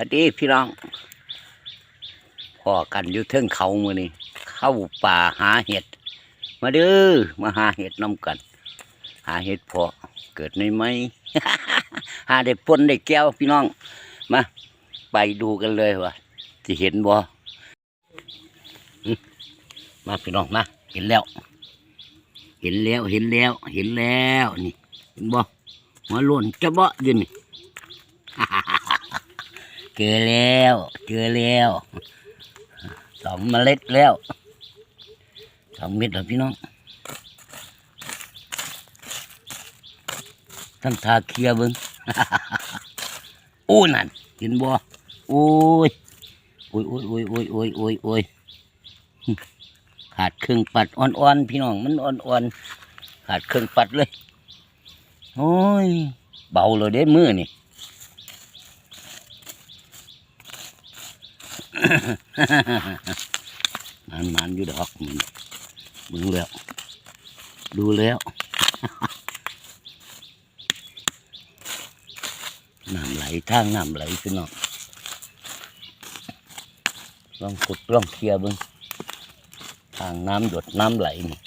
วัสดีพี่น้องพอกันอยู่เทิงเขามือนี่เข้าป่าหาเห็ด มาเด้อมาหาเห็ดน้ำกัน หาเห็ดเพอเกิดในไหม หาได้ปนได้แก้วพี่น้อง มา ไปดูกันเลยว่าจะเห็นบ่มาพี่น้องมาเห็นแล้ว เห็นแล้วเห็นแล้ว เห็นแล้วนี่ เห็นบ่หัวโล้นจะบ่ยืนนี่ เจอแล้ว เจอแล้วสองเมล็ดแล้วสองเม็ดแล้วพี่น้องท่านทาเคลียบิ้งโอ้นั่นเห็นบ่โอ้ยโอ้ยโอ้ยโอ้ยโอ้ยโอ้ยโอ้ยโอ้ยขาดครึ่งปัดอ่อนๆพี่น้องมันอ่อนๆขาดครึ่งปัดเลยโอ้ยเบาเลยเด้มือนี่ มันมันอยู่ดอกมันมึงแล้ว ดูแล้วน้ำไหลทางน้ำไหลพี่น้องลองกดลองเคลียร์บึงทางน้ำหยดน้ำไหลนี่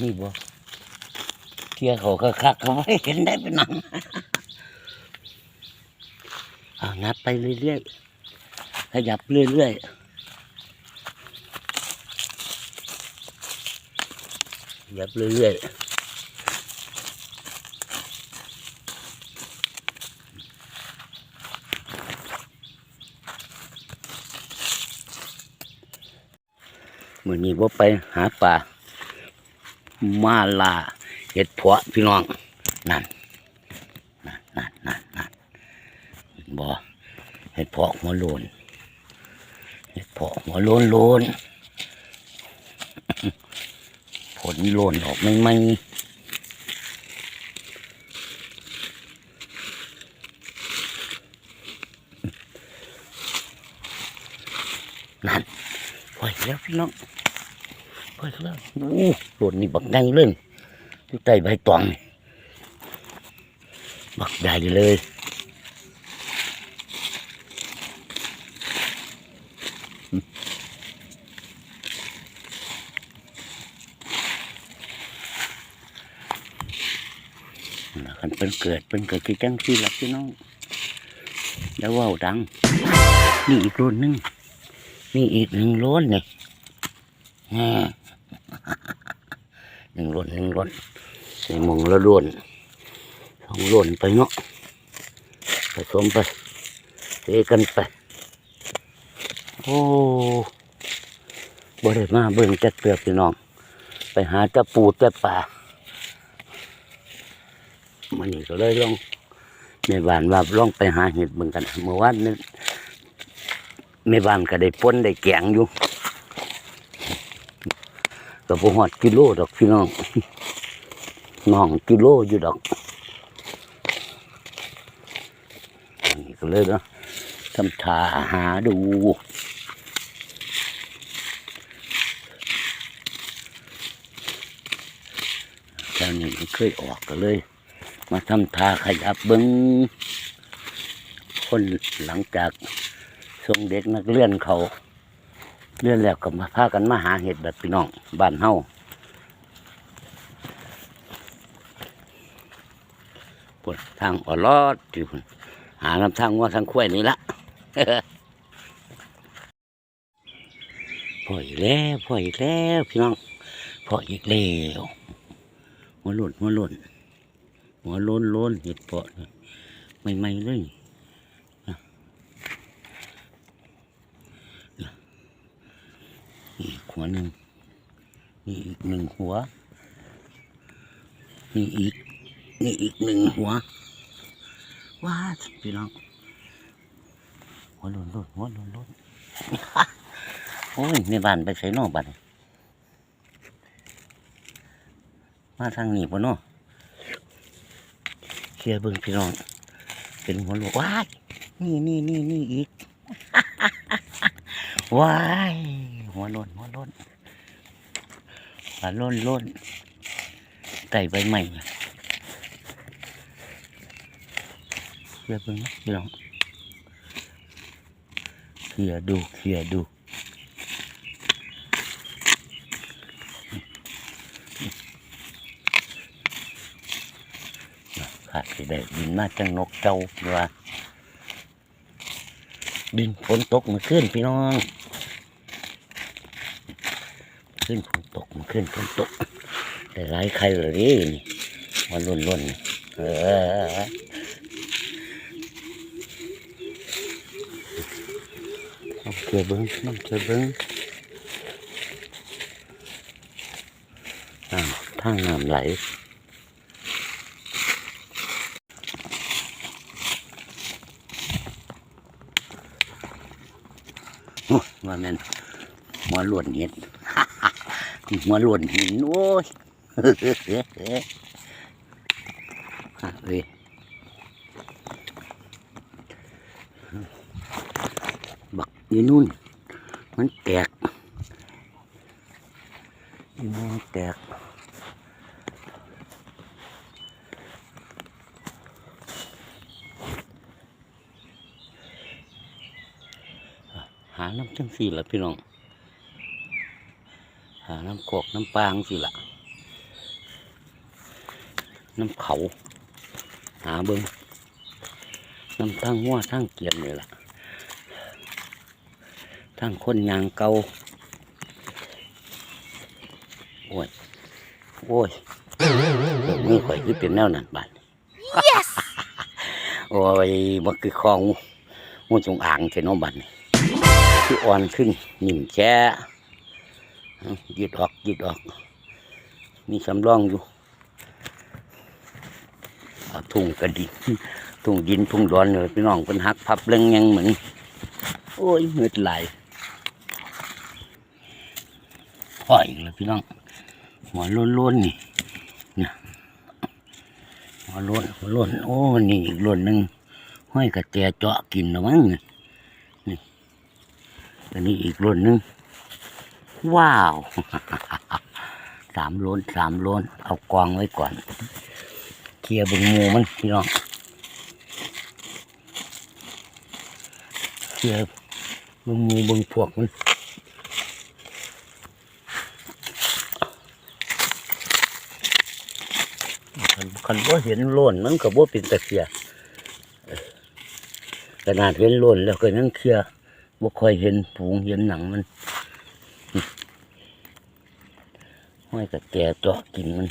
นี่บ่ เคลียร์เขาคักเขาไม่เห็นได้เป็นหนังเอางัดไปเรื่อยๆขยับเรื่อยๆขยับเรื่อยๆมื่อนี้ว่าไปหาปลามาลา เห็ดเพาะพี่น้องนั่นนั่นนั่นนั่นนั่นบ่เห็ดเพาะหัวโลนเห็ดเพาะหัวโลนโลนผลโลนออกไม่ไม่นั่นปล่อยแล้วพี่น้องปล่อยแล้วโอ้โลนนี่บักไงเลย อยู่ใต้ใบตองนี่บักใหญ่เลยนะคันเป็นเกิดเป็นเกิดคือจังที่หลักพี่น้อง แล้วว่าวดัง นี่อีกรุ่นหนึ่งนี่อีกหนึ่งล้นนี่แหม่หนึ่งล้นหนึ่งล้น ใส่หมงละล้นสองล้นไปเนาะผสมไปเทกันไป โอ้บ่ได้มาเบิ่งจักเตือกพี่น้อง ไปหาตะปูตะป่ามันนี่ก็เลยลองแม่บ้านว่าลองไปหาเห็ดเบิ่งกันเมื่อวานนี้แม่บ้านก็ได้ป้นได้แกงอยู่ก็บ่ฮอดกิโลดอกพี่น้อง น้องกิโลอยู่ดอกนนี้ก็เลยเนาะทำทาหาดูเจ้านี่มันเคยออกก็เลย มาทำทาขยับเบิ้งคนหลังจากส่งเด็กนักเรียนเขาเรียนแล้วก็มาพากันมาหาเห็ดแบบพี่น้องบ้านเฮา ปวดทางออลอดที่พุ่นหาลำทางว่าทางคุ้ยนี่ละพ่ออีกแล้วพ่ออีกแล้วพี่น้องพ่ออีกแล้วหัวหล่นหัวหล่นหัวล้นล้นเห็ดเปาะเนี่ยใหม่เลยนะนะนี่หัวหนึ่งนี่อีกหนึ่งหัวนี่อีก นี่อีกหนึ่งหัว ว้าพี่น้อง หัวโล้นโล้นหัวโล้นโล้นโอ้ยในบ้านไปใส่นอกบ้านมาทางนี้ปะเนาะเชียร์เบิ่งพี่น้อง เป็นหัวโลกว้าย นี่นี่นี่นี่อีก ว้าย หัวโล้นหัวโล้นหัวโล้นโล้นไต่ใบใหม่ ลียเบิ่งนะพี่น้องเคลียดูเคลียดูขาดสิได้บินมาจังนกเจ้าว่าบินฝนตกเมาขึ้นพี่น้อง ขึ้นฝนตกเมาขึ้นฝนตกแต่หลายใครเลยนี่มันล้วนๆนี่เออ น้ำเกลือเบิ้งน้ำเกลือเบิ้งน้ำทางน้ำไหลโอ้ยว่าแม่นหัวหลวนเห็ดหัวหลวนหินโอ้ยเว้ยบัก นู่น มันแตกอยู่นู่นมันแตกหาน้ำจังสี่ละพี่น้อง หาน้ำกอกน้ำปางสิละน้ำเขา หาเบิ้งน้ำทั้งหัวทั้งเกียนเลยล่ะ ทั้งคนยางเกาโอ้ยโอ้ยเดี๋ยวมือข่อยคือเป็นแนวนั้นบาด Yes! โอ้ยมันคือของงูจงอ่างเทนอบัดนี่คืออ่อนขึ้นนิ่มแช่เอายืดออกยืดออก มีสำรองอยู่เอาทุ่งกระดินทุ่งดินทุ่งดอนเลยพี่น้องเป็นหักพับเร่งยังเหมือน โอ้ยมืดไหล พ่ออีกแล้วพี่น้อง หัวล้นๆนี่นะหัวล้นหัวล้นโอ้นี่อีกล้นหนึ่งห้อยกระแจเจาะกินแล้วมั้งนี่อันนี้อีกล้นหนึ่งว้าวสามล้นสามล้น เอากองไว้ก่อน เคลียร์บึงงูมันพี่น้องเคลียร์บึงงูบึงพวกมัน คันว่าเห็นล้นมันก็บ่เป็นตะเคียขนาดเห็นล้นแล้วก็ยังเคลียร์บ่ค่อยเห็นผูงเห็นหนังมันห้อยกับแก่เจาะกินมัน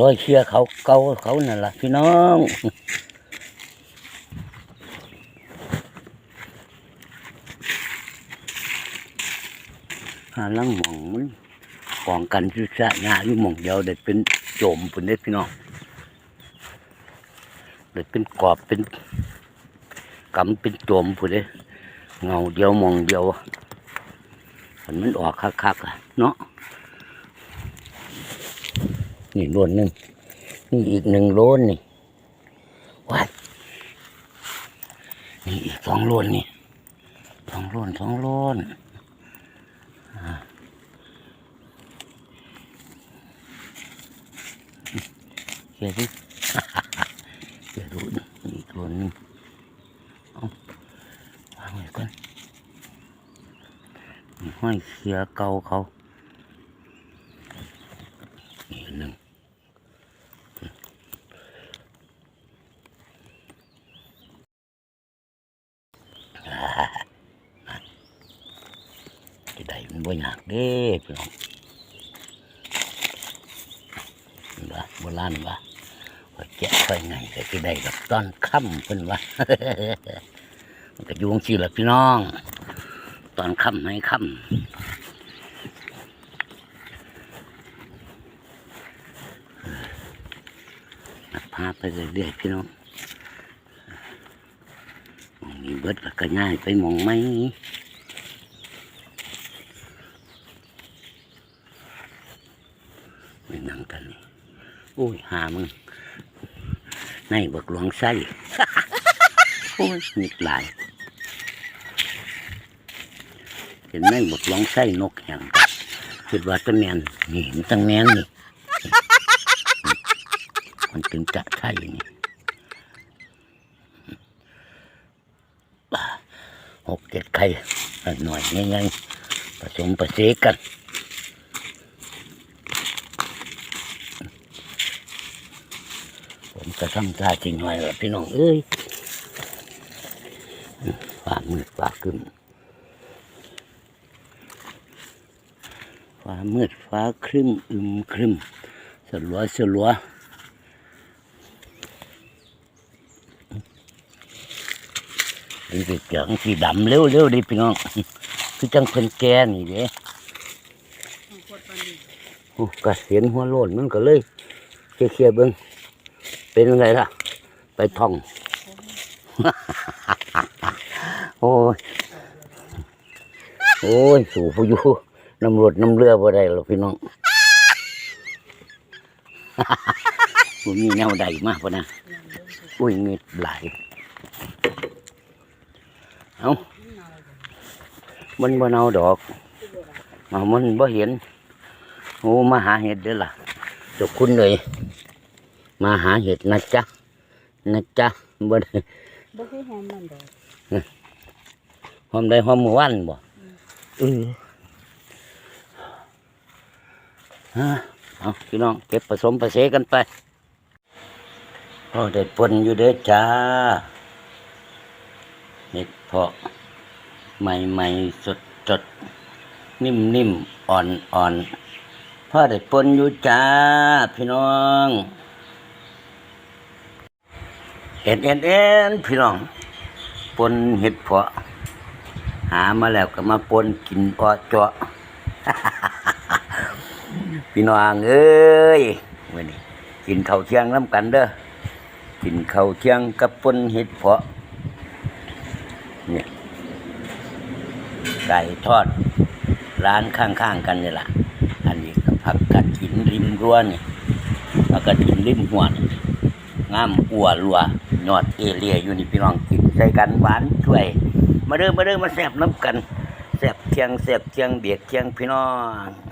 ร้อยเคลียร์เขาเกาเขานั่นล่ะพี่น้องหาลังหมองมัน ของกันที่สะหน้ายู่หม่องเดียวได้เป็นโจมปุ่นเด้พี่น้องได้เป็นกรอบเป็นกำเป็นโจมปุ่นเด้เงาเดียวมองเดียวมันมันออกคักๆอะเนาะนี่โลนหนึ่งนี่อีกหนึ่งโลนนี่ว้ายนี่อีกสองโลนนี่สองโลนสองโลน เดี๋ยวดิเดี๋ยวดูนี่อีกคนหนึงเอาวางไว้ก่อนนี่ห้อยเสียเก่าเขานี่อันหนึ่งอ่าจะได้มันบ่ยากเด้พี่น้องเห็นว่าโบราณว่าว่า แกะไปไงก็จะได้แบบตอนค่ำเพิ่นว่ามันก็อยุงสิละพี่น้อง ตอนค่ำให้ค่ำพาไปเรื่อยๆพี่น้องมองนี้เบิดก็ง่ายไปมองไหมไม่นั่งกันนี่โอ้ยหามึง ในบักหลวงไส้โอ้ยหงิดหลายเป็นในบักหลวงไส้นกแห่งคิดว่าตะแมนนี่มันตะแมนนี่มันถึงจะใช่นี่หกเจ็ดไข่หน่อยง่ายๆผสมผสะเกัน ผมจะทำท่าจริงหน่อยละพี่น้องเอ้ยฟ้ามืดฟ้าครึมฟ้ามืดฟ้าครึ้มอึมครึมสลัวสลัวดีไปเจังสีดำเร็วเร็วๆดิพี่น้อง คือจังเพิ่นแก่นี่เด้โอ้ก็เห็นหัวโลนมันก็เลยเคลียร์ๆเบิ่ง เป็นอะไรล่ะ ไปท่อง โอ้ย โอ้ย สู่ผู้อยู่น้ำรถน้ำเรือบ่ได้หรอกพี่น้องผมมีแนวใดมากพะนะอุ้ยเงิดไหลายเอามันบ่เอาดอกเอามันบ่เห็น โอ้ มาหาเห็ดเด้อล่ะเจกคุณเลย มาหาเห็ดนะจ๊ะนะจ๊ะบ่ได้บ่คือหอมมันดอกหอมได้หอมเมื่อวานบ่เออฮะเอาพี่น้องเก็บผสมผสานกันไปโอ้ได้ปนอยู่เด้อจ้าเห็ดเพาะใหม่ใหม่สดสดนิ่มนิ่มอ่อนอ่อนพ่อได้ปนอยู่จ้า พี่น้องเอ็นเอ็นเอ็นพี่น้องปนเห็ดเพาะ หามาแล้วก็มาปนกินออเจาะพี่น้องเอ้ยวันนี้กินข้าวเที่ยงน้ำกันเด้อกินข้าวเที่ยงกับปนเห็ดเพาะเนี่ยไก่ทอดร้านข้างๆกันนี่แหละอันนี้ก็ผักกัดหินริมรั้วนี่ผักกัดหินริมหัวนี่งามอัวรัว ยอดเอเลียอยู่นี่พี่น้องกินใส่กันหวานช่วย มาเริ่มมาเริ่มมาแซบน้ำกันแซบเคียงแซบเคียงเบียดเคียงพี่น้อง